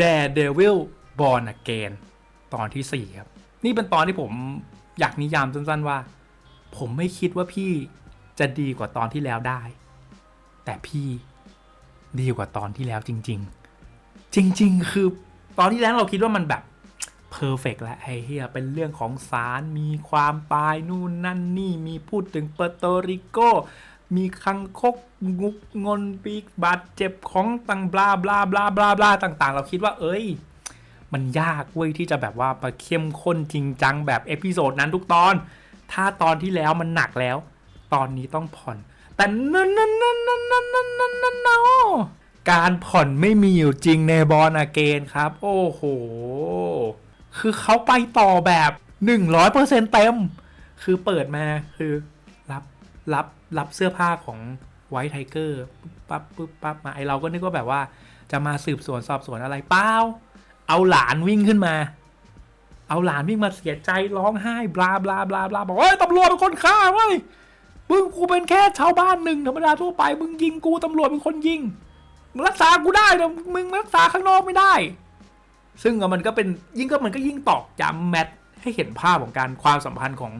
Daredevil Born Again ตอนที่ 4 ครับ นี่เป็นตอนที่ผมอยากนิยามสั้นๆว่า ผมไม่คิดว่าพี่จะดีกว่าตอนที่แล้วได้ แต่พี่ดีกว่าตอนที่แล้วจริง ๆ จริง ๆ คือตอนที่แล้วเราคิดว่ามันแบบเพอร์เฟกแล้วไอ้เฮียเป็นเรื่องของสารมีความตายนู่นนั่นนี่มีพูดถึงเปอร์โตริโก มีคังคกงุกงนปีกบาดเจ็บของต่างบลาบลาบลาบลาบลาต่าง ๆ เราคิดว่า เอ้ย มันยากเว้ยที่จะแบบว่ามาเข้มข้นจริงจังแบบเอพิโซดนั้นทุกตอน ถ้าตอนที่แล้วมันหนักแล้ว ตอนนี้ต้องผ่อน แต่นั่นนั่นนั่นนั่นนั่นนั่นนั่นนั่นนการผ่อนไม่มีอยู่จริงในบอลอาเกนครับ โอ้โห คือเขาไปต่อแบบ 100%เต็ม คือเปิดมาคือรับรับ รับเสื้อผ้าของไวท์ไทเกอร์ปั๊บปุ๊บปั๊บมาไอเราก็นึกว่าแบบว่า จะมาสืบสวนสอบสวนอะไรเปล่าเอาหลานวิ่งขึ้นมา เอาหลานวิ่งมาเสียใจร้องไห้บลาบลาบลาบลาบอกเฮ้ยตำรวจเป็นคนฆ่าเว้ยมึงกูเป็นแค่ชาวบ้านหนึ่งธรรมดาทั่วไปมึงยิงกูตำรวจเป็นคนยิงมึงรักษากูได้แต่มึงรักษาข้างนอกไม่ได้ ซึ่งมันก็เป็นยิ่งก็มันก็ยิ่งตอกย้ำแมทให้เห็นภาพของการความสัมพันธ์ของ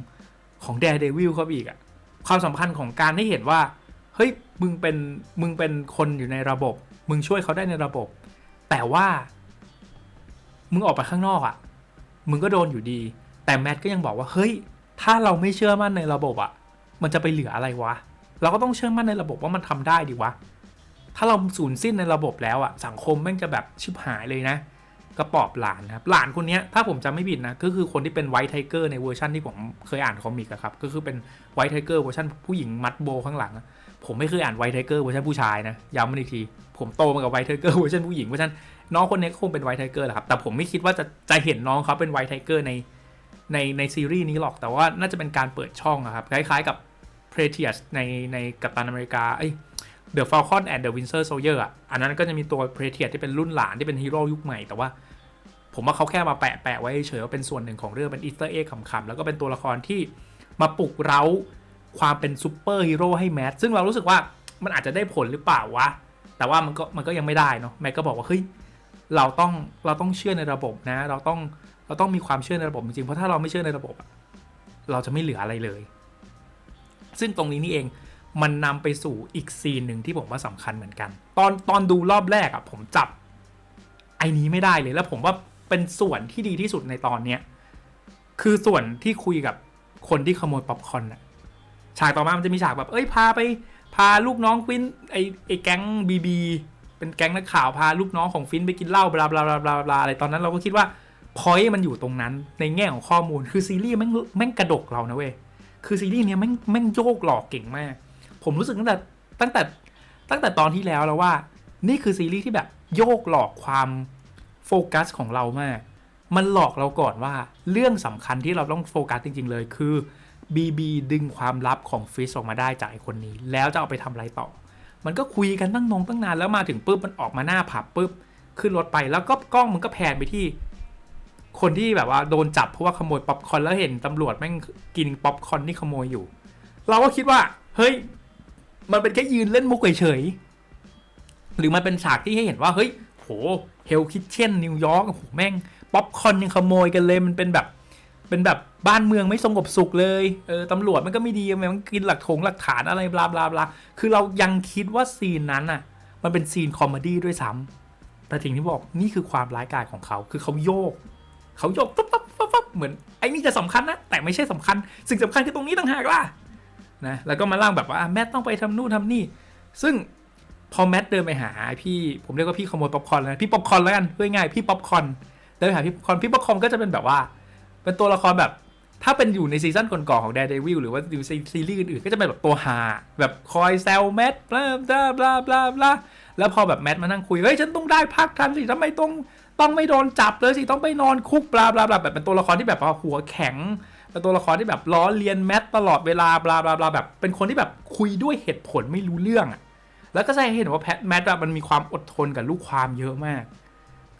ของแดร์เดวิลเขาอีกอะ ความสัมพันธ์ของการให้เห็นว่า เฮ้ย มึงเป็น มึงเป็นคนอยู่ในระบบ มึงช่วยเขาได้ในระบบ แต่ว่า มึงออกไปข้างนอกอะมึงก็โดนอยู่ดี แต่แมทก็ยังบอกว่า เฮ้ย ถ้าเราไม่เชื่อมั่นในระบบอะมันจะไปเหลืออะไรวะ เราก็ต้องเชื่อมั่นในระบบว่ามันทำได้ดีวะ ถ้าเราสูญสิ้นในระบบแล้วอะสังคมแม่งจะแบบชิบหายเลยนะ กระปอบหลานครับหลานคนนี้ถ้าผมจำไม่ผิดนะก็คือคนที่เป็นไวท์ไทเกอร์ในเวอร์ชันที่ผมเคยอ่านคอมิกอะครับก็คือเป็นไวท์ไทเกอร์เวอร์ชันผู้หญิงมัดโบข้างหลัง ผมไม่เคยอ่านไวท์ไทเกอร์เวอร์ชันผู้ชายนะย้ำมันอีกที ผมโตมากับไวท์ไทเกอร์เวอร์ชันผู้หญิงเวอร์ชันน้องคนนี้ก็คงเป็นไวท์ไทเกอร์แหละครับแต่ผมไม่คิดว่าจะจะเห็นน้องเขาเป็นไวท์ไทเกอร์ในในในซีรีส์นี้หรอกแต่ว่าน่าจะเป็นการเปิดช่องอะครับคล้ายๆกับ p r e t i u s ในในกัปตันอเมริกาเอ้ย The Falcon and the Winter Soldier อะอันนั้นก็จะมีตัว p r e t i u s ที่เป็นรุ่นหลานที่เป็นฮีโร่ยุคใหม่แต่ว่า ผมว่าเขาแค่มาแปะแปะไว้เฉยว่าเป็นส่วนหนึ่งของเรื่องเป็นอีสเตอร์เอ็กขำๆแล้วก็เป็นตัวละครที่มาปลุกเร้าความเป็นซูเปอร์ฮีโร่ให้แมทซึ่งเรารู้สึกว่ามันอาจจะได้ผลหรือเปล่าวะ แต่ว่ามันก็มันก็ยังไม่ได้เนาะแมทก็บอกว่าเฮ้ยเราต้องเราต้องเชื่อในระบบนะ เราต้องเราต้องมีความเชื่อในระบบจริงๆเพราะถ้าเราไม่เชื่อในระบบ เราจะไม่เหลืออะไรเลย ซึ่งตรงนี้นี่เองมันนำไปสู่อีกซีนหนึ่งที่ผมว่าสำคัญเหมือนกัน ตอนตอนดูรอบแรกอะผมจับไอ้นี้ไม่ได้เลยแล้วผมว่า เป็นส่วนที่ดีที่สุดในตอนเนี้ยคือส่วนที่คุยกับคนที่ขโมยป๊อปคอร์นอะฉากต่อมามันจะมีฉากแบบเอ้ยพาไป พาลูกน้องฟินไอไอแก๊งบีบีเป็นแก๊งนักข่าวพาลูกน้องของฟินไปกินเหล้าบลาบลาบลาบลาบลาอะไรตอนนั้นเราก็คิดว่าพอยมันอยู่ตรงนั้นในแง่ของข้อมูลคือซีรีส์แม่งแม่งกระดกเรานะเว้ยคือซีรีส์เนี้ยแม่งแม่งโยกหลอกเก่งมาก ผมรู้สึกตั้งแต่ตั้งแต่ตั้งแต่ตอนที่แล้วแล้วว่า นี่คือซีรีส์ที่แบบโยกหลอกความ โฟกัสของเรามาก มันหลอกเราก่อนว่าเรื่องสำคัญที่เราต้องโฟกัสจริง ๆ เลยคือบีบีดึงความลับของฟิชออกมาได้จากไอคนนี้ แล้วจะเอาไปทำอะไรต่อ มันก็คุยกันตั้งนงตั้งนานแล้วมาถึงปุ๊บมันออกมาหน้าผับปุ๊บขึ้นรถไปแล้วก็กล้องมันก็แพนไปที่ คนที่แบบว่าโดนจับเพราะว่าขโมยป๊อปคอร์นแล้วเห็นตำรวจแม่งกินป๊อปคอร์นที่ขโมยอยู่ เราก็คิดว่า เฮ้ย มันเป็นแค่ยืนเล่นมุกเฉยๆหรือมันเป็นฉากที่ให้เห็นว่าเฮ้ย โห เฮลคิทเช่นนิวยอร์กโอ้โหแม่ง ป๊อปคอนยังขโมยกันเลยมันเป็นแบบเป็นแบบบ้านเมืองไม่สงบสุขเลยเออตำรวจมันก็ไม่ดีมันกินหลักถงหลักฐานอะไรบลาบลาบลาคือเรายังคิดว่าซีนนั้นน่ะ มันเป็นซีนคอมเมดี้ด้วยซ้ำแต่ถึงที่บอกนี่คือความร้ายกาจของเขา คือเขาโยก เขาโยกปั๊บปั๊บปั๊บปั๊บเหมือนไอ้นี่จะสำคัญนะ แต่ไม่ใช่สำคัญ สิ่งสำคัญคือตรงนี้ต่างหากล่ะนะแล้วก็มาเล่าแบบว่าแมทต้องไปทำนู่นทำนี่ ซึ่ง พอแมทเดินไปหาพี่ผมเรียกว่าพี่ขโมยป๊อปคอร์นแล้วพี่ป๊อปคอร์นแล้วกันเพื่อง่ายพี่ป๊อปคอร์นเดินไปหาพี่ป๊อปคอร์นพี่ป๊อปคอร์นก็จะเป็นแบบว่า เป็นตัวละครแบบ ถ้าเป็นอยู่ในซีซั่นก่อนๆของ Daredevil หรือว่าอยู่ซีรีส์อื่นๆก็จะเป็นแบบตัวฮาแบบคอยแซวแมทบลาบลาบลาบลาบลาแล้วพอแบบแมทมานั่งคุยเฮ้ยฉันต้องได้พักทันสิทำไมต้องต้องไม่โดนจับเลยสิต้องไปนอนคุกบลาบลาบลาแบบเป็นตัวละครที่แบบหัวแข็งเป็นตัวละครที่แบบล้อเลียนแมทตลอดเวลาบลาบลาบลาแบบเป็นคนที่แบบคุยด้วยเหตุผลไม่รู้เรื่องอะ แล้วก็แสดงให้เห็นว่าแพทแมทอะมันมีความอดทนกับลูกความเยอะมาก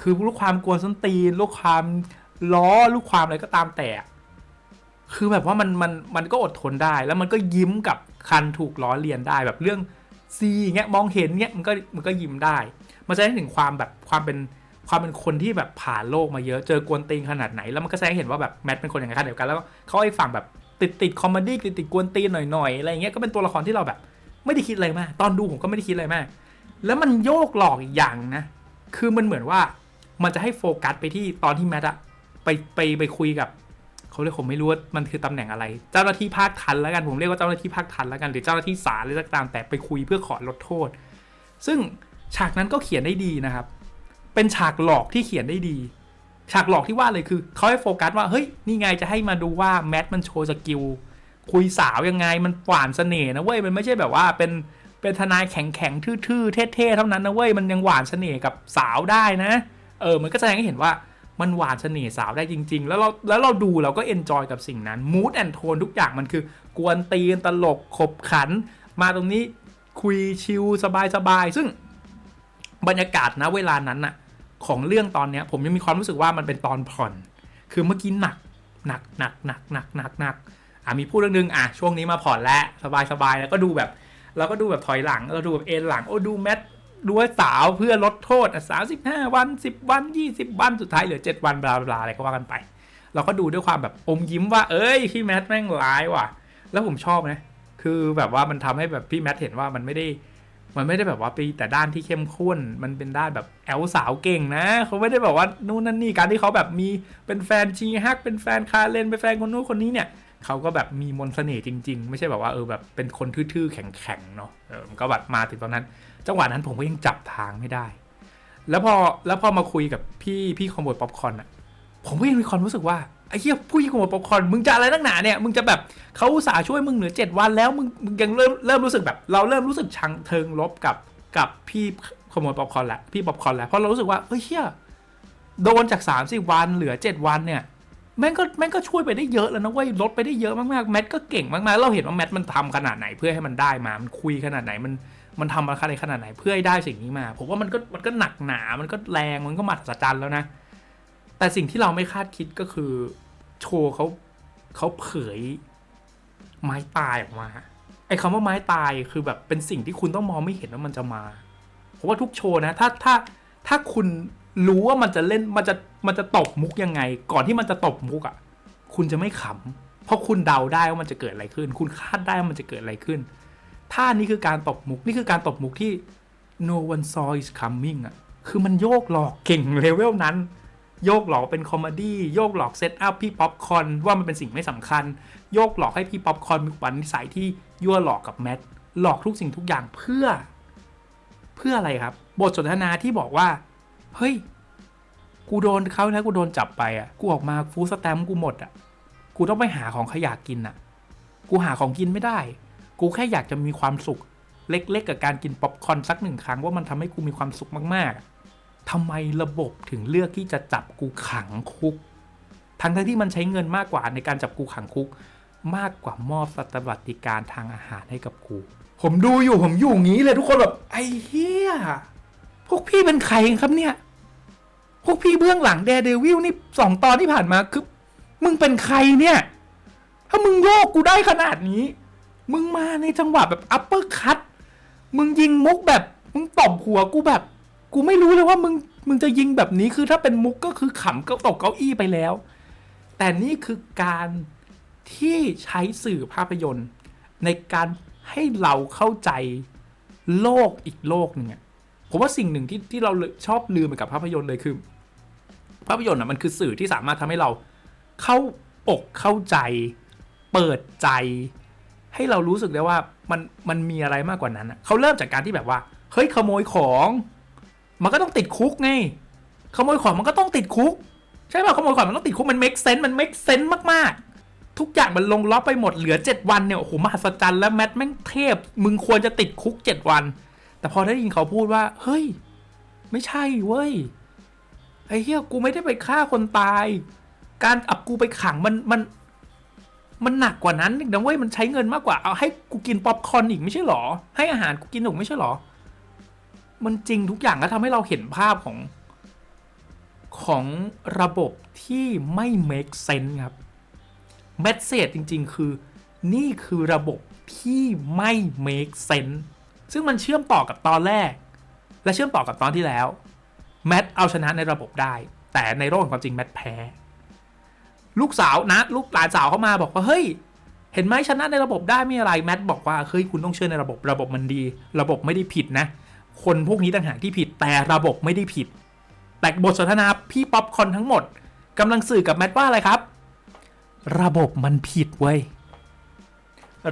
คือลูกความกวนส้นตีนลูกความล้อลูกความอะไรก็ตามแต่ คือแบบว่ามันมันมันก็อดทนได้แล้วมันก็ยิ้มกับคันถูกล้อเลียนได้แบบเรื่องซีเงี้ยมองเห็นเงี้ยมันก็มันก็ยิ้มได้ มันแสดงให้ถึงความแบบความเป็นความเป็นคนที่แบบผ่านโลกมาเยอะเจอกวนตีนขนาดไหน แล้วมันก็แสดงให้เห็นว่าแบบแมทเป็นคนอย่างนั้นเดียวกันแล้วเขาให้ฝั่งแบบติดติดคอมเมดี้ติดติดกวนตีนหน่อยๆอะไรเงี้ยก็เป็นตัวละครที่เราแบบ ไม่ได้คิดอะไรมาก ตอนดูผมก็ไม่ได้คิดอะไรมาก แล้วมันโยกหลอกอีกอย่างนะ คือมันเหมือนว่ามันจะให้โฟกัสไปที่ตอนที่แมทอะไปไปไปคุยกับเขาเรียกผมไม่รู้ว่ามันคือตำแหน่งอะไร เจ้าหน้าที่ภาคทันแล้วกันผมเรียกว่าเจ้าหน้าที่ภาคทันแล้วกันหรือเจ้าหน้าที่ศาลหรือสักตามแต่ไปคุยเพื่อขอลดโทษ ซึ่งฉากนั้นก็เขียนได้ดีนะครับ เป็นฉากหลอกที่เขียนได้ดี ฉากหลอกที่ว่าเลยคือเขาให้โฟกัสว่าเฮ้ยนี่ไงจะให้มาดูว่าแมทมันโชว์สกิล คุยสาวยังไงมันหวานเสน่ห์นะเว้ยมันไม่ใช่แบบว่าเป็นเป็นทนายแข็งแข็งทื่อๆเท่ๆเท่านั้นนะเว้ยมันยังหวานเสน่ห์กับสาวได้นะ เออมันก็แสดงให้เห็นว่ามันหวานเสน่ห์สาวได้จริง ๆ แล้วเราแล้วเราดูเราก็เอนจอยกับสิ่งนั้นมูดแอนโทนทุกอย่างมันคือกวนตีนตลกขบขัน มาตรงนี้คุยชิลสบายๆซึ่งบรรยากาศนะเวลานั้นน่ะของเรื่องตอนเนี้ยผมยังมีความรู้สึกว่ามันเป็นตอนผ่อน คือเมื่อกี้หนักหนักหนักหนักหนักหนักหนัก อะมีพูดเรื่องนึงอะช่วงนี้มาผ่อนแล้วสบายสบายแล้วก็ดูแบบเราก็ดูแบบถอยหลังเราดูแบบเอ็นหลังโอ้ดูแมทดูให้สาวเพื่อลดโทษอะสามสิบห้าวันสิบวันยี่สิบวันสุดท้ายเหลือเจ็ดวันบลาบลาอะไรก็ว่ากันไป เราก็ดูด้วยความแบบอมยิ้มว่า เอ้ยพี่แมทแม่งร้ายว่ะ แล้วผมชอบนะ คือแบบว่ามันทำให้แบบพี่แมทเห็นว่ามันไม่ได้ มันไม่ได้แบบว่าไปแต่ด้านที่เข้มข้น มันเป็นด้านแบบแอลสาวเก่งนะ เขาไม่ได้แบบว่านู่นนั่นนี่การที่เขาแบบมีเป็นแฟนชีฮักเป็นแฟนคาเลนเป็นแฟนคนนู้นคนนี้เนี่ย เขาก็แบบมีมนต์เสน่ห์จริง ๆ ไม่ใช่แบบว่าเออแบบเป็นคนทื่อๆแข็งๆเนาะเออมันก็แบบมาถึงตอนนั้น จังหวะนั้นผมก็ยังจับทางไม่ได้ แล้วพอแล้วพอมาคุยกับพี่พี่ขโมยป๊อปคอนอะผมก็ยังมีความรู้สึกว่าไอ้เหี้ยผู้หญิงขโมยป๊อปคอนมึงจะอะไรนักหนาเนี่ยมึงจะแบบเขาอุตส่าห์ช่วยมึงเหลือเจ็ดวันแล้วมึงมึงยังเริ่มเริ่มรู้สึกแบบ เราเริ่มรู้สึกชังเทิงลบกับกับพี่ขโมยป๊อปคอนแหล้วพี่ป๊อปคอนแหล้วเพราะเรารู้สึกว่าเฮ้ยเหี้ยโดนจากสามสิบวันเหลือเจ็ดวันเนี่ย แม่งก็แม่งก็ช่วยไปได้เยอะแล้วนะเว้ยลดไปได้เยอะมากๆแมทก็เก่งมากๆเราเห็นว่าแมทมันทำขนาดไหนเพื่อให้มันได้มา มันคุยขนาดไหนมันมันทำอะไรขนาดไหนเพื่อให้ได้สิ่งนี้มาผมว่ามันก็มันก็หนักหนา มันก็แรงมันก็มหัศจรรย์แล้วนะ แต่สิ่งที่เราไม่คาดคิดก็คือ โชว์เขาเขาเผยไม้ตายออกมาไอ้คำว่าไม้ตายคือแบบเป็นสิ่งที่คุณต้องมองไม่เห็นว่ามันจะมาผมว่าทุกโชว์นะ ถ้าถ้าถ้าคุณ รู้ว่ามันจะเล่นมันจะมันจะตบมุกยังไง ก่อนที่มันจะตบมุกอะ่ะ คุณจะไม่ขำเพราะคุณเดาได้ว่ามันจะเกิดอะไรขึ้น คุณคาดได้ว่ามันจะเกิดอะไรขึ้นท่านี้คือการตบมุกนี่คือการตบมุกที่ no one saw is coming อะคือมันโยกหลอกเก่งเลเวลนั้น โยกหลอกเป็นคอมเมดี้โยกหลอกเซตอัพพี่ป๊อปคอนว่ามันเป็นสิ่งไม่สำคัญ โยกหลอกให้พี่ป๊อปคอนมีวันนิสัยที่ยั่วหลอกกับแมทหลอกทุกสิ่งทุกอย่างเพื่อ เพื่ออะไรครับ บทสนทนาที่บอกว่า เฮ้ย กูโดนเขานะกูโดนจับไปอะ กูออกมาฟูสแตมป์กูหมดอะ กูต้องไปหาของขยะกินอะ กูหาของกินไม่ได้ กูแค่อยากจะมีความสุข เล็กๆ กับการกินป๊อปคอนสักหนึ่งครั้งว่ามันทำให้กูมีความสุขมากๆทำไมระบบถึงเลือกที่จะจับกูขังคุก ทั้งที่มันใช้เงินมากกว่าในการจับกูขังคุก มากกว่ามอบสวัสดิการทางอาหารให้กับกู ผมดูอยู่ผมอยู่งี้เลยทุกคนแบบไอ้เหี้ยพวกพี่เป็นใครกันครับเนี่ย พวกพี่เบื้องหลังแดเดวิลนี่สองตอนที่ผ่านมาคือมึงเป็นใครเนี่ย ถ้ามึงโยกกูได้ขนาดนี้ มึงมาในจังหวะแบบอัปเปอร์คัตมึงยิงมุกแบบ มึงตบหัวกูแบบ กูไม่รู้เลยว่ามึงมึงจะยิงแบบนี้คือถ้าเป็นมุกก็คือขำก็ตกเก้าอี้ไปแล้ว แต่นี่คือการที่ใช้สื่อภาพยนตร์ ในการให้เราเข้าใจโลกอีกโลกหนึ่งผมว่าสิ่งหนึ่งที่ที่เราชอบลืมไปกับภาพยนตร์เลยคือ ภาพยนตร์อะมันคือสื่อที่สามารถทำให้เราเข้าอกเข้าใจ เปิดใจ ให้เรารู้สึกได้ว่ามันมันมีอะไรมากกว่านั้นอะเขาเริ่มจากการที่แบบว่าเฮ้ยขโมยของ มันก็ต้องติดคุกไงขโมยของมันก็ต้องติดคุก ใช่ป่ะขโมยของมันต้องติดคุกมัน make sense มัน make sense มากๆ ทุกอย่างมันลงล็อกไปหมดเหลือ 7 วันเนี่ยโอ้โหมหัศจรรย์แล้วแมทแม่งเทพ มึงควรจะติดคุก 7 วัน แต่พอได้ยินเขาพูดว่า เฮ้ย ไม่ใช่เว้ย ไอ้เหี้ยกูไม่ได้ไปฆ่าคนตาย การอับกูไปขังมันมัน มันหนักกว่านั้นอีกนะเว้ยมันใช้เงินมากกว่าเอาให้กูกินป๊อปคอร์นอีกไม่ใช่หรอ ให้อาหารกูกินอีกไม่ใช่หรอ มันจริงทุกอย่างแล้วทำให้เราเห็นภาพของ ของระบบที่ไม่ make sense ครับแมสเซจจริง ๆ คือ นี่คือระบบที่ไม่ make sense ซึ่งมันเชื่อมต่อกับตอนแรก และเชื่อมต่อกับตอนที่แล้ว แมทเอาชนะในระบบได้ แต่ในโลกแห่งความจริงแมทแพ้ ลูกสาวนะ ลูกหลานสาวเข้ามาบอกว่าเฮ้ย เห็นไหมชนะในระบบได้ไม่อะไรแมทบอกว่าเฮ้ยคุณต้องเชื่อในระบบระบบมันดี ระบบไม่ได้ผิดนะ คนพวกนี้ต่างหากที่ผิดแต่ระบบไม่ได้ผิด แต่บทสนทนาพี่ป๊อปคอนทั้งหมดกำลังสื่อกับแมทว่าอะไรครับ ระบบมันผิดเว้ย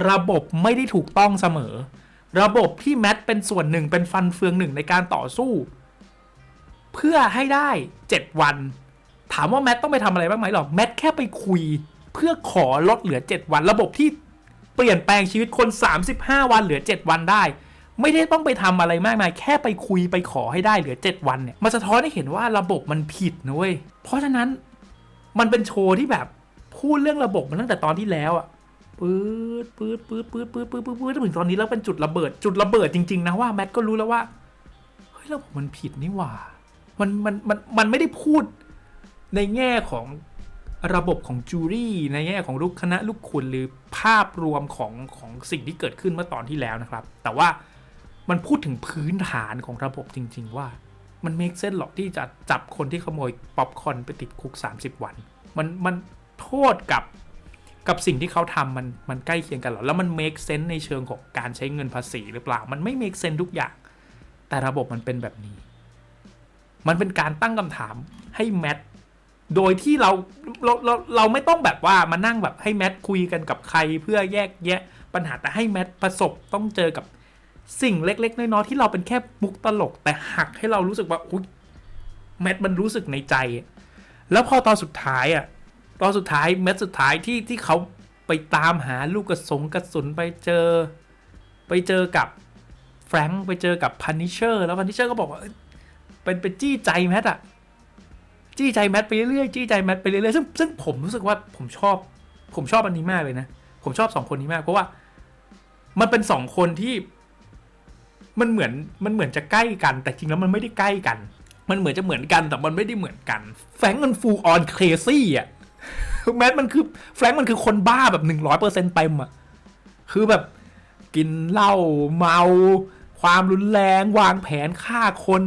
ระบบไม่ได้ถูกต้องเสมอ ระบบที่แมทเป็นส่วนหนึ่งเป็นฟันเฟืองหนึ่งในการต่อสู้ เพื่อให้ได้ 7 วัน ถามว่าแมทต้องไปทำอะไรบ้างไหมหรอแมทแค่ไปคุย เพื่อขอลดเหลือ 7 วัน ระบบที่เปลี่ยนแปลงชีวิตคน 35 วันเหลือ 7 วันได้ ไม่ได้ต้องไปทำอะไรมากมาย แค่ไปคุยไปขอให้ได้เหลือ 7 วันเนี่ยมันสะท้อนให้เห็นว่าระบบมันผิดนะเว้ยเพราะฉะนั้นมันเป็นโชว์ที่แบบพูดเรื่องระบบมาตั้งแต่ตอนที่แล้วอะปื๊ดปื๊ดปื๊ดปื๊ดปื๊ดปื๊ดปื๊ดปื๊ดถึงตอนนี้แล้วเป็นจุดระเบิด จุดระเบิดจริง ๆ นะว่าแมทก็รู้แล้วว่า เฮ้ยระบบมันผิดนี่หว่า มันมันมันมันไม่ได้พูดในแง่ของระบบของจูรี่ในแง่ของลูกคณะลูกคุณหรือภาพรวมของของสิ่งที่เกิดขึ้นเมื่อตอนที่แล้วนะครับ แต่ว่ามันพูดถึงพื้นฐานของระบบจริง ๆ ว่า มันเมคเซนหรอกที่จะจับคนที่ขโมยป๊อปคอนไปติดคุก 30 วัน มันมันโทษกับกับสิ่งที่เขาทำมันมันใกล้เคียงกันหรอแล้วมัน make sense ในเชิงของการใช้เงินภาษีหรือเปล่า มันไม่ make sense ทุกอย่าง แต่ระบบมันเป็นแบบนี้ มันเป็นการตั้งคำถามให้แมทโดยที่เราเราเราเราไม่ต้องแบบว่ามานั่งแบบให้แมทคุยกันกับใครเพื่อแยกแยะปัญหาแต่ให้แมทประสบต้องเจอกับสิ่งเล็ก ๆ น้อยๆที่เราเป็นแค่มุกตลก แต่หักให้เรารู้สึกว่าอุ๊ยแมทมันรู้สึกในใจ แล้วพอตอนสุดท้ายอะตอนสุดท้ายเม็ดสุดท้ายที่ที่เขาไปตามหาลูกกระสงกระสุนไปเจอ ไปเจอกับแฟรงค์ไปเจอกับพันนิเชอร์แล้วพันนิเชอร์ก็บอกว่า เป็นเป็นจี้ใจแมทอะจี้ใจแมทไปเรื่อยๆจี้ใจแมทไปเรื่อยๆซึ่งซึ่งผมรู้สึกว่าผมชอบ ผมชอบอันนี้มากเลยนะ ผมชอบสองคนนี้มากเพราะว่า มันเป็นสองคนที่มันเหมือนมันเหมือนจะใกล้กัน แต่จริงแล้วมันไม่ได้ใกล้กัน มันเหมือนจะเหมือนกันแต่มันไม่ได้เหมือนกัน แฟงมันฟูลออนเครซี่อะแมทมันคือแฟงมันคือคนบ้าแบบหนึ่งร้อยเปอร์เซ็นต์เต็มอะคือแบบกินเหล้าเมา ความรุนแรงวางแผนฆ่าคน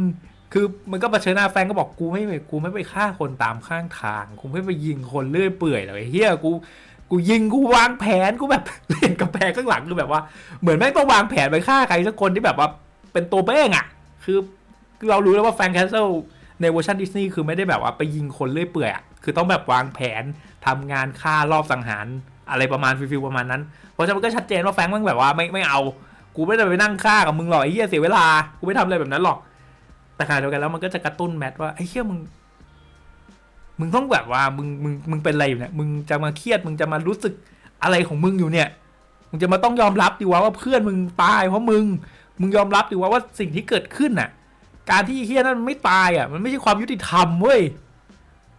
คือมันก็เผชิญหน้าแฟรงค์ก็บอกกูไม่ไปกูไม่ไปฆ่าคนตามข้างทาง กูไม่ไปยิงคนเลื่อยเปื่อยเลยเฮียกูกูยิงกูวางแผนกูแบบเล่นกับแพงข้างหลังคือแบบว่าเหมือนแม่งต้องวางแผนไปฆ่าใครสักคนที่แบบว่าเป็นตัวเบ้งอะ คือเรารู้แล้วว่าแฟรงแคสเซิลในเวอร์ชันดิสนีย์คือไม่ได้แบบว่าไปยิงคนเลื่อยเปื่อยอะคือต้องแบบวางแผนทำงานฆ่ารอบสังหารอะไรประมาณฟิลประมาณนั้น เพราะฉะนั้นก็ชัดเจนว่าแฟงมันแบบว่าไม่ไม่เอา กูไม่ได้ไปนั่งฆ่ากับมึงหรอกไอ้เหี้ยเสียเวลา กูไม่ทำอะไรแบบนั้นหรอก แต่ขณะเดียวกันแล้วมันก็จะกระตุ้นแมทว่าไอ้เหี้ยมึง มึงต้องแบบว่ามึงมึงมึงเป็นอะไรอยู่เนี่ย มึงจะมาเครียดมึงจะมารู้สึกอะไรของมึงอยู่เนี่ย มึงจะมาต้องยอมรับดิว่าว่าเพื่อนมึงตายเพราะมึง มึงยอมรับดิว่าว่าสิ่งที่เกิดขึ้นน่ะ การที่เฮียนั้นมันไม่ตายอะ มันไม่ใช่ความยุติธรรมเว้ย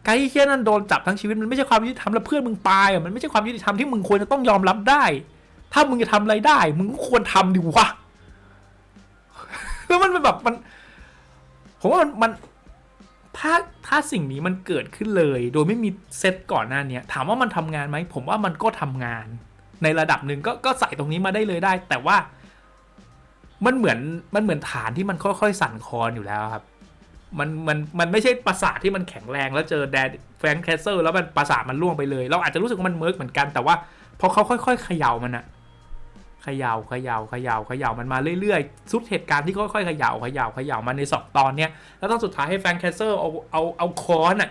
การที่เฮียนั้นโดนจับทั้งชีวิตมันไม่ใช่ความยุติธรรมแล้วเพื่อนมึงตายอะมันไม่ใช่ความยุติธรรมที่มึงควรจะต้องยอมรับได้ ถ้ามึงจะทำอะไรได้ มึงควรทำดิวะแล้วมันเป็นแบบมัน ผมว่ามันมันถ้าถ้าสิ่งนี้มันเกิดขึ้นเลย โดยไม่มีเซตก่อนหน้าเนี้ยถามว่ามันทำงานไหมผมว่ามันก็ทำงาน ในระดับหนึ่งก็ก็ใส่ตรงนี้มาได้เลยได้ แต่ว่ามันเหมือนมันเหมือนฐานที่มันค่อยๆ สั่นคลอนอยู่แล้วครับ มันมันมันไม่ใช่ประสาทที่มันแข็งแรงแล้วเจอแดนแฟรงค์แคสเซิลแล้วมันประสาทมันล่วงไปเลย เราอาจจะรู้สึกว่ามันเมิร์กเหมือนกันแต่ว่าพอเขาค่อย ๆ เขย่ามันอะ เขย่าเขย่าเขย่าเขย่ามันมาเรื่อยๆ สุดเหตุการณ์ที่ค่อยๆเขย่าเขย่าเขย่ามาในสองตอนเนี้ยแล้วตอนสุดท้ายให้แฟรงค์แคสเซิลเอาเอาเอาค้อนอะ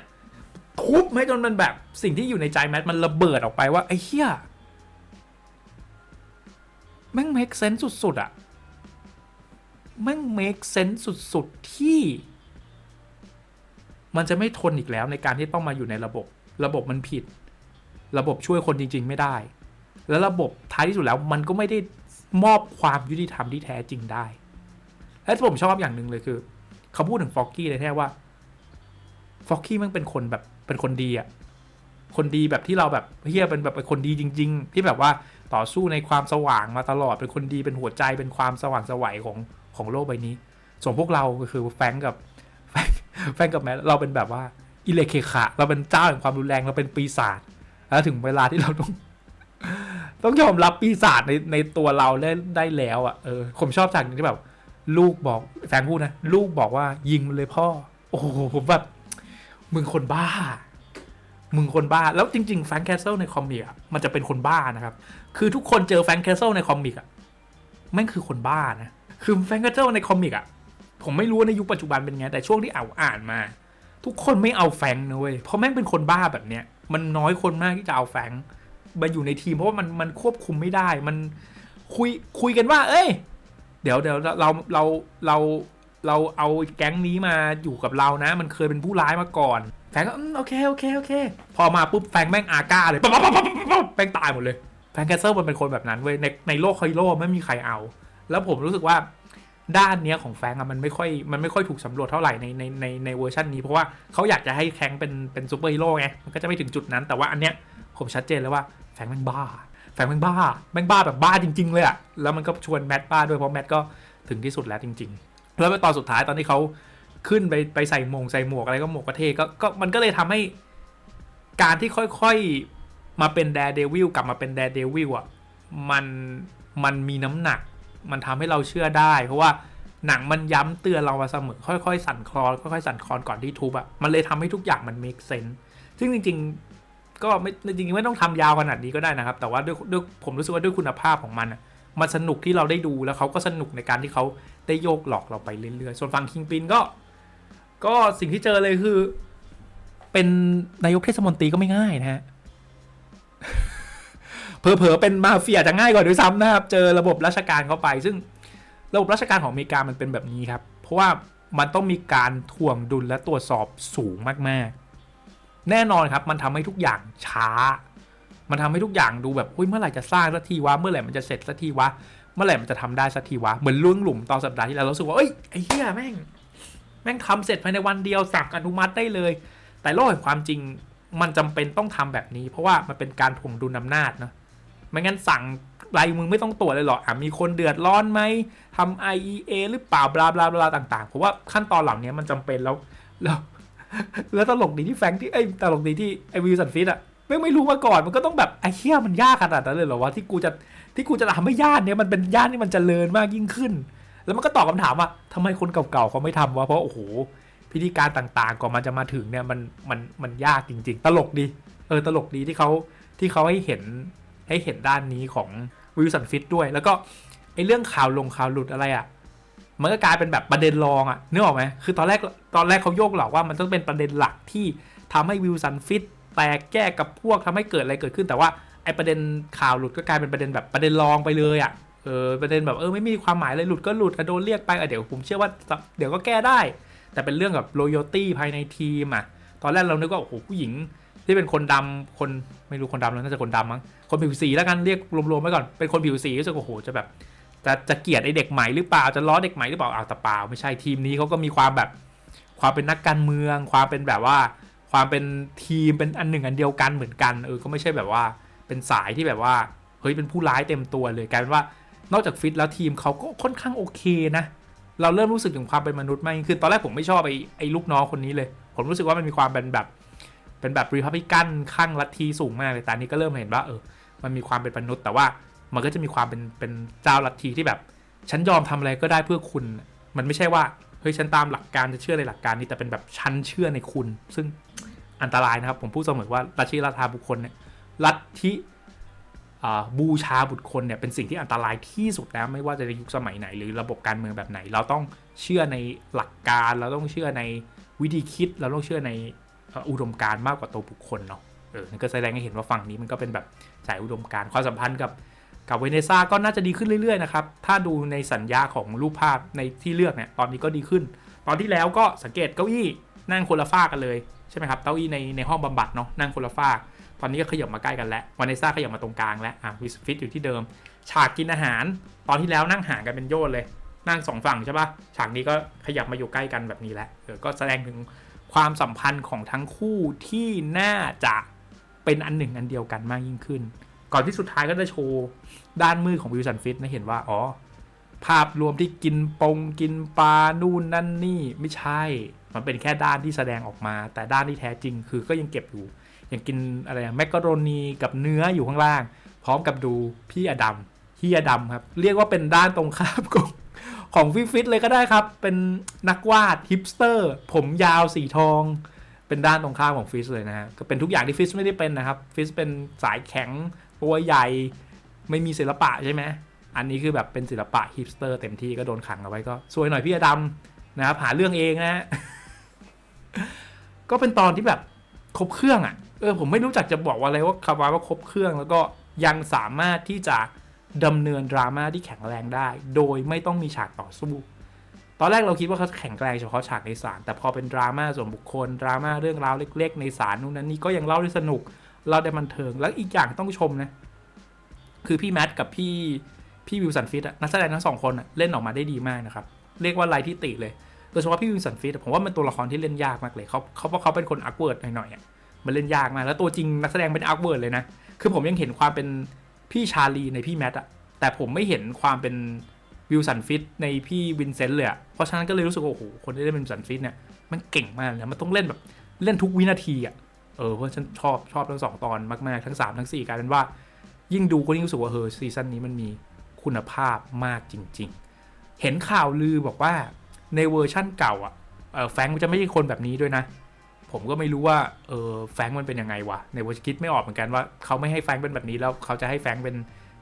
ทุบให้จนมันแบบสิ่งที่อยู่ในใจแมทมันระเบิดออกไปว่าไอ้เหี้ยแม่ง make sense สุดๆอะแม่ง make sense สุดๆที่ มันจะไม่ทนอีกแล้วในการที่ต้องมาอยู่ในระบบ ระบบมันผิด ระบบช่วยคนจริง ๆ ไม่ได้ แล้วระบบท้ายที่สุดแล้วมันก็ไม่ได้มอบความยุติธรรมที่แท้จริงได้ และผมชอบอย่างหนึ่งเลยคือเขาพูดถึงฟอกกี้เลยแท้ว่าฟอกกี้มันเป็นคนแบบเป็นคนดีอะคนดีแบบที่เราแบบเฮียเป็นแบบเป็นคนดีจริง ๆ ที่แบบว่าต่อสู้ในความสว่างมาตลอดเป็นคนดีเป็นหัวใจเป็นความสว่างสวัยของของโลกใบนี้ ส่วนพวกเราก็คือแฟงกับแฟงก์แฟรงก์กับแมทเราเป็นแบบว่าอิเลเคคะเราเป็นเจ้าแห่งความรุนแรงเราเป็นปีศาจแล้วถึงเวลาที่เราต้อง ต้องยอมรับปีศาจในในตัวเราได้ได้แล้วอะเออผมชอบฉากหนึงที่แบบ ลูกบอกแฟนพูดนะ ลูกบอกว่ายิงมันเลยพ่อ โอ้โหผมแบบ มึงคนบ้า มึงคนบ้าแล้วจริง ๆ แฟรงค์แคสเซิลในคอมิกอะมันจะเป็นคนบ้านะครับ คือทุกคนเจอแฟรงค์แคสเซิลในคอมิกอะแม่งคือคนบ้านะ คือแฟรงค์แคสเซิลในคอมิกอะผมไม่รู้ในยุคปัจจุบันเป็นไง แต่ช่วงที่เอาอ่านมา ทุกคนไม่เอาแฟงนะเว้ยเพราะแม่งเป็นคนบ้าแบบเนี้ยมันน้อยคนมากที่จะเอาแฟง มาอยู่ในทีมเพราะว่ามันมันควบคุมไม่ได้ มันคุยคุยกันว่า เอ้ย เดี๋ยวเดี๋ยวเราเราเราเราเอาแก๊งนี้มาอยู่กับเรานะ มันเคยเป็นผู้ร้ายมาก่อน แฟงก็โอเคโอเคโอเค พอมาปุ๊บแฟงแม่งอาก้าเลยปั๊บปั๊บปั๊บปั๊บแม่งตายหมดเลย แฟงแคสเซิลมันเป็นคนแบบนั้นเว้ยในในโลกฮีโร่ไม่มีใครเอา แล้วผมรู้สึกว่าด้านเนี้ยของแฟงอะมันไม่ค่อยมันไม่ค่อยถูกสำรวจเท่าไหร่ในในในในเวอร์ชันนี้เพราะว่าเขาอยากจะให้แคงเป็นเป็นซูเปอร์ฮีโร่ไงมันก็จะไม่ถึงจุดนั้น แต่ว่าอันเนี้ยผมชัดเจนแล้วว่า แฟงแม่งบ้า แฟงแม่งบ้า แม่งบ้าแบบบ้าจริง ๆ เลยอะแล้วมันก็ชวนแมทบ้าด้วยเพราะแมทก็ถึงที่สุดแล้วจริง ๆ แล้วตอนสุดท้ายตอนที่เขาขึ้นไปไปใส่มงใส่หมวกอะไรก็หมวกประเทศก็ก็มันก็เลยทำให้การที่ค่อยๆมาเป็นแดร์เดวิลกลับมาเป็นแดร์เดวิลอะมันมันมีน้ำหนัก มันทำให้เราเชื่อได้ เพราะว่าหนังมันย้ำเตือนเรามาเสมอค่อยๆ สั่นคลอนค่อยๆสั่นคลอนก่อนที่ทุบอะมันเลยทำให้ทุกอย่างมัน make sense ซึ่งจริง ๆ ก็ไม่จริงๆไม่ต้องทำยาวขนาดนี้ก็ได้นะครับ แต่ว่าด้วยด้วยผมรู้สึกว่าด้วยคุณภาพของมันมันสนุกที่เราได้ดูแล้วเขาก็สนุกในการที่เขาได้โยกหลอกเราไปเรื่อยๆ ส่วนฝั่งคิงปินก็ ก็สิ่งที่เจอเลยคือ เป็นนายกเทศมนตรีก็ไม่ง่ายนะฮะเผลอๆเป็นมาเฟียจะง่ายกว่าด้วยซ้ำนะครับ เจอระบบราชการเข้าไป ซึ่งระบบราชการของอเมริกามันเป็นแบบนี้ครับ เพราะว่ามันต้องมีการถ่วงดุลและตรวจสอบสูงมากๆ แน่นอนครับ มันทำให้ทุกอย่างช้า มันทำให้ทุกอย่างดูแบบเฮ้ยเมื่อไหร่จะสร้างสักทีวะ เมื่อไหร่มันจะเสร็จสักทีวะ เมื่อไหร่มันจะทำได้สักทีวะ เหมือนล่วงหลุมตอนสัปดาห์ที่แล้วเรารู้สึกว่าเอ้ยไอ้เหี้ยแม่ง แม่งทำเสร็จภายในวันเดียวสั่งอนุมัติได้เลย แต่โลกแห่งความจริงมันจำเป็นต้องทำแบบนี้ เพราะว่ามันเป็นการถ่วงดุลอำนาจเนาะไม่งั้นสั่งรายมึงไม่ต้องตรวจเลยหรอกอะมีคนเดือดร้อนไหมทำ IEA หรือเปล่าบลาบลาบลาต่างๆ เพราะว่าขั้นตอนเหล่านี้มันจำเป็นแล้วแล้ว แล้วตลกดีที่แฟงที่ไอ้ตลกดีที่ไอ้วิลสันฟิตอะไม่ไม่รู้มาก่อนมันก็ต้องแบบไอ้เหี้ยมันยากขนาดนั้นเลยเหรอวะที่กูจะที่กูจะทำให้ย่านเนี้ยมันเป็นย่านที่มันเจริญมากยิ่งขึ้น แล้วมันก็ตอบคำถามว่าทำไมคนเก่าๆเขาไม่ทำวะเพราะโอ้โหพิธีการต่างๆก่อนมันจะมาถึงเนี่ยมันมันมันยากจริง ๆ ตลกดี เออตลกดีที่เขาที่เขาให้เห็นให้เห็นด้านนี้ของวิลสันฟิตด้วย แล้วก็ไอ้เรื่องข่าวลงข่าวหลุดอะไรอะ่ะ มันก็กลายเป็นแบบประเด็นรองอะนึกออกไหมคือตอนแรกตอนแรกเขาโยกหลอกว่ามันต้องเป็นประเด็นหลักที่ทำให้วิลสันฟิตแตกแก้กับพวกทำให้เกิดอะไรเกิดขึ้น แต่ว่าไอประเด็นข่าวหลุดก็กลายเป็นประเด็นแบบประเด็นรองไปเลยอะเออประเด็นแบบเออไม่มีความหมายเลยหลุดก็หลุดอะโดนเรียกไปอะเดี๋ยวผมเชื่อว่าเดี๋ยวก็แก้ได้ แต่เป็นเรื่องกับ loyalty ภายในทีมอะตอนแรกเรานึกว่าโอ้โหผู้หญิงที่เป็นคนดำคนไม่รู้คนดำแล้วน่าจะคนดำมั้งคนผิวสีแล้วกันเรียกรวมๆไว้ก่อนเป็นคนผิวสีรู้สึกโอ้โหจะแบบ จะจะเกลียดไอเด็กใหม่หรือเปล่าจะล้อเด็กใหม่หรือเปล่าอาแต่เปล่าไม่ใช่ทีมนี้เขาก็มีความแบบความเป็นนักการเมือง ความเป็นแบบว่า ความเป็นทีมเป็นอันหนึ่งอันเดียวกันเหมือนกันเออก็ไม่ใช่แบบว่าเป็นสายที่แบบว่าเฮ้ยเป็นผู้ร้ายเต็มตัวเลยกลายเป็นว่านอกจากฟิตแล้วทีมเขาก็ค่อนข้างโอเคนะ เราเริ่มรู้สึกถึงความเป็นมนุษย์มากยิ่งขึ้นตอนแรกผมไม่ชอบไอ้ไอ้ลูกน้องคนนี้เลย ผมรู้สึกว่ามันมีความเป็นแบบเป็นแบบรีพับลิกันข้างลัทธิสูงมากเลยแต่อันนี้ก็เริ่มเห็นว่าเออมันมีความเป็นมนุษย์แต่ว่า มันก็จะมีความเป็นเป็นเจ้าลัทธิที่แบบ ฉันยอมทำอะไรก็ได้เพื่อคุณ มันไม่ใช่ว่าเฮ้ยฉันตามหลักการจะเชื่อในหลักการนี้แต่เป็นแบบฉันเชื่อในคุณ ซึ่งอันตรายนะครับ ผมพูดเสมอว่าลัทธิราชาบุคคลเนี่ยลัทธิบูชาบุตรคนเนี่ยเป็นสิ่งที่อันตรายที่สุดแล้วไม่ว่าจะในยุคสมัยไหน หรือระบบการเมืองแบบไหน เราต้องเชื่อในหลักการเราต้องเชื่อในวิธีคิดเราต้องเชื่อในอุดมการมากกว่าตัวบุคคลเนาะเออนั่นก็แสดงให้เห็นว่าฝั่งนี้มันก็เป็นแบบสายอุดมการความสัมพันธ์กับ กับเวเนซ่าก็น่าจะดีขึ้นเรื่อยๆนะครับ ถ้าดูในสัญญาของรูปภาพในที่เลือกเนี่ย ตอนนี้ก็ดีขึ้น ตอนที่แล้วก็สังเกตเก้าอี้นั่งคนละฝ้ากันเลยใช่ไหมครับ เก้าอี้ในในห้องบำบัดเนาะนั่งคนละฝ้า ตอนนี้ก็ขยับมาใกล้กันแล้ววานเนซ่าขยับมาตรงกลางแล้ว อะวิสฟิตอยู่ที่เดิม ฉากกินอาหาร ตอนที่แล้วนั่งห่างกันเป็นโยนเลย นั่งสองฝั่งใช่ปะฉากนี้ก็ขยับมาอยู่ใกล้กันแบบนี้แล้วก็แสดงถึงความสัมพันธ์ของทั้งคู่ที่น่าจะเป็นอันหนึ่งอันเดียวกันมากยิ่งขึ้น ก่อนที่สุดท้ายก็จะโชว์ด้านมือของวิลสันฟิตนะเห็นว่าอ๋อ ภาพรวมที่กินปงกินปลานู่นนั่นนี่ไม่ใช่ มันเป็นแค่ด้านที่แสดงออกมา แต่ด้านที่แท้จริงคือก็ยังเก็บอยู่อย่างกินอะไรแมกกะโรนีกับเนื้ออยู่ข้างล่าง พร้อมกับดูพี่อดัมพี่อดัมครับ เรียกว่าเป็นด้านตรงข้ามของของฟิฟิตเลยก็ได้ครับ เป็นนักวาดฮิปสเตอร์ ผมยาวสีทอง เป็นด้านตรงข้ามของฟิชเลยนะฮะก็เป็นทุกอย่างที่ฟิชไม่ได้เป็นนะครับ ฟิชเป็นสายแข็ง ตัวใหญ่ไม่มีศิลปะใช่ไหมอันนี้คือแบบเป็นศิลปะฮิปสเตอร์เต็มที่ก็โดนขังเอาไว้ก็ซวยหน่อยพี่อดำนะครับหาเรื่องเองนะฮะก็เป็นตอนที่แบบครบเครื่องอะ่ะเออผมไม่รู้จักจะบอกว่าอะไรว่าคำว่าว่าครบเครื่องแล้วก็ยังสามารถที่จะดำเนินดราม่าที่แข็งแรงได้ โดยไม่ต้องมีฉากต่อสู้ ตอนแรกเราคิดว่าเขาแข็งแรงเฉพาะฉากในศาลแต่พอเป็นดราม่าส่วนบุคคลดราม่าเรื่องราวเล็ก ๆ ในศาลนู่นนั่นนี่ก็ยังเล่าได้สนุก เล่าได้บันเทิง แล้วอีกอย่างต้องชมนะ คือพี่แมทกับพี่พี่วิวสันฟิตอะนักแสดงทั้งสองคนอะเล่นออกมาได้ดีมากนะครับ เรียกว่าไรที่ติเลยโดยเฉพาะพี่วิวสันฟิตผมว่ามันตัวละครที่เล่นยากมากเลยเขาเขาเพราะเขาเป็นคนอักเวิร์ดหน่อยๆอะมันเล่นยากมากแล้วตัวจริงนักแสดงเป็นอักเวิร์ดเลยนะคือผมยังเห็นความเป็นพี่ชาลีในพี่แมทอะแต่ผมไม่เห็นความเป็นวิวสันฟิตในพี่วินเซนต์เลยอะเพราะฉะนั้นก็เลยรู้สึกโอ้โหคนที่เล่นเป็นสันฟิตเนี่ยมันเก่งมากเลยมันต้องเล่นแบบเล่นทุกวินาทีอะ เออเพราะฉันชอบชอบทั้งสองตอนมากๆ ทั้งสามทั้งสี่กลายเป็นว่า ยิ่งดูก็ยิ่งรู้สึกว่าเฮอซีซั่นนี้มันมีคุณภาพมากจริง ๆ เห็นข่าวลือบอกว่าในเวอร์ชั่นเก่าอะเออแฟงมันจะไม่ใช่คนแบบนี้ด้วยนะ ผมก็ไม่รู้ว่าเออแฟงมันเป็นยังไงวะในเวอร์ชันคิดไม่ออกเหมือนกันว่าเขาไม่ให้แฟงเป็นแบบนี้แล้วเขาจะให้แฟงเป็น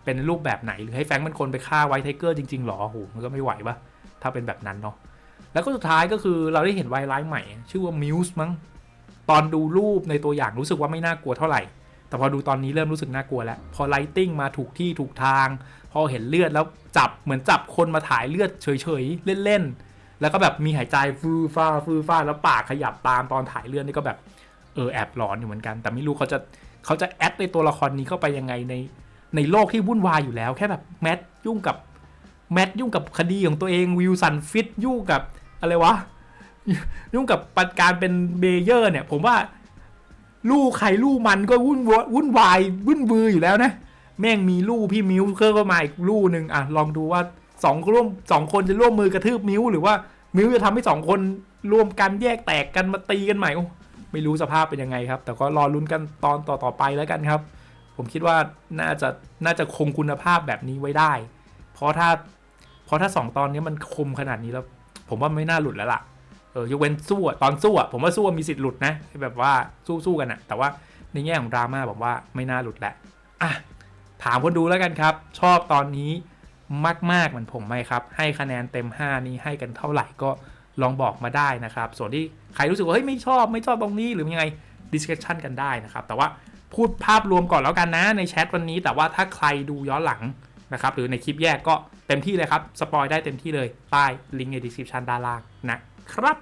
เป็นรูปแบบไหน หรือให้แฟงเป็นคนไปฆ่าไวท์ไทเกอร์จริงๆหรอโหมันก็ไม่ไหวปะถ้าเป็นแบบนั้นเนาะแล้วก็สุดท้ายก็คือเราได้เห็นไวไลท์ใหม่ ชื่อว่ามิวส์มั้ง ตอนดูรูปในตัวอย่างรู้สึกว่าไม่น่ากลัวเท่าไหร่ แต่พอดูตอนนี้เริ่มรู้สึกน่ากลัวแล้ว พอไลติ้งมาถูกที่ถูกทาง พอเห็นเลือดแล้วจับเหมือนจับคนมาถ่ายเลือดเฉยๆเล่นๆ แล้วก็แบบมีหายใจฟือฟ้าฟือฟ้าแล้วปากขยับตามตอนถ่ายเลือดนี่ก็แบบเออแอบหลอนอยู่เหมือนกัน แต่ไม่รู้เขาจะเขาจะแอดในตัวละครนี้เข้าไปยังไงในในโลกที่วุ่นวายอยู่แล้ว แค่แบบแมทยุ่งกับแมทยุ่งกับคดีของตัวเองวิลสันฟิตยุ่งกับอะไรวะ ยุ่งกับการเป็นเบเยอร์เนี่ย ผมว่า ลูกใครลูกมันก็วุ่นววุ่นวายวุ่นวืออยู่แล้วนะ แม่งมีลูกพี่มิวเคอร์ก็มาอีกลูกหนึ่งอะลองดูว่าสองร่วมสองคนจะร่วมมือกระทืบมิวหรือว่ามิวจะทำให้สองคนร่วมกันแยกแตกกันมาตีกันใหม่โอ้ไม่รู้สภาพเป็นยังไงครับ แต่ก็รอลุ้นกันตอนต่อๆไปแล้วกันครับ ผมคิดว่าน่าจะน่าจะคงคุณภาพแบบนี้ไว้ได้ เพราะถ้าเพราะถ้าสองตอนนี้มันคมขนาดนี้แล้ว ผมว่าไม่น่าหลุดแล้วล่ะ เออยกเว้นสู้ตอนสู้อะผมว่าสู้มีสิทธิ์หลุดนะแบบว่าสู้สู้กันอะแต่ว่าในแง่ของดราม่าผมว่าไม่น่าหลุดแหละอะถามคนดูแล้วกันครับ ชอบตอนนี้มากๆเหมือนผมไหมครับ ให้คะแนนเต็ม 5 นี้ให้กันเท่าไหร่ก็ลองบอกมาได้นะครับ ส่วนที่ใครรู้สึกว่าเฮ้ยไม่ชอบไม่ชอบตรงนี้หรือยังไงดิสคัชชันกันได้นะครับ แต่ว่าพูดภาพรวมก่อนแล้วกันนะในแชทวันนี้ แต่ว่าถ้าใครดูย้อนหลังนะครับหรือในคลิปแยกก็เต็มที่เลยครับ สปอยได้เต็มที่เลยใต้ลิงก์ในดีสคริปชันด้านล่างนะครับ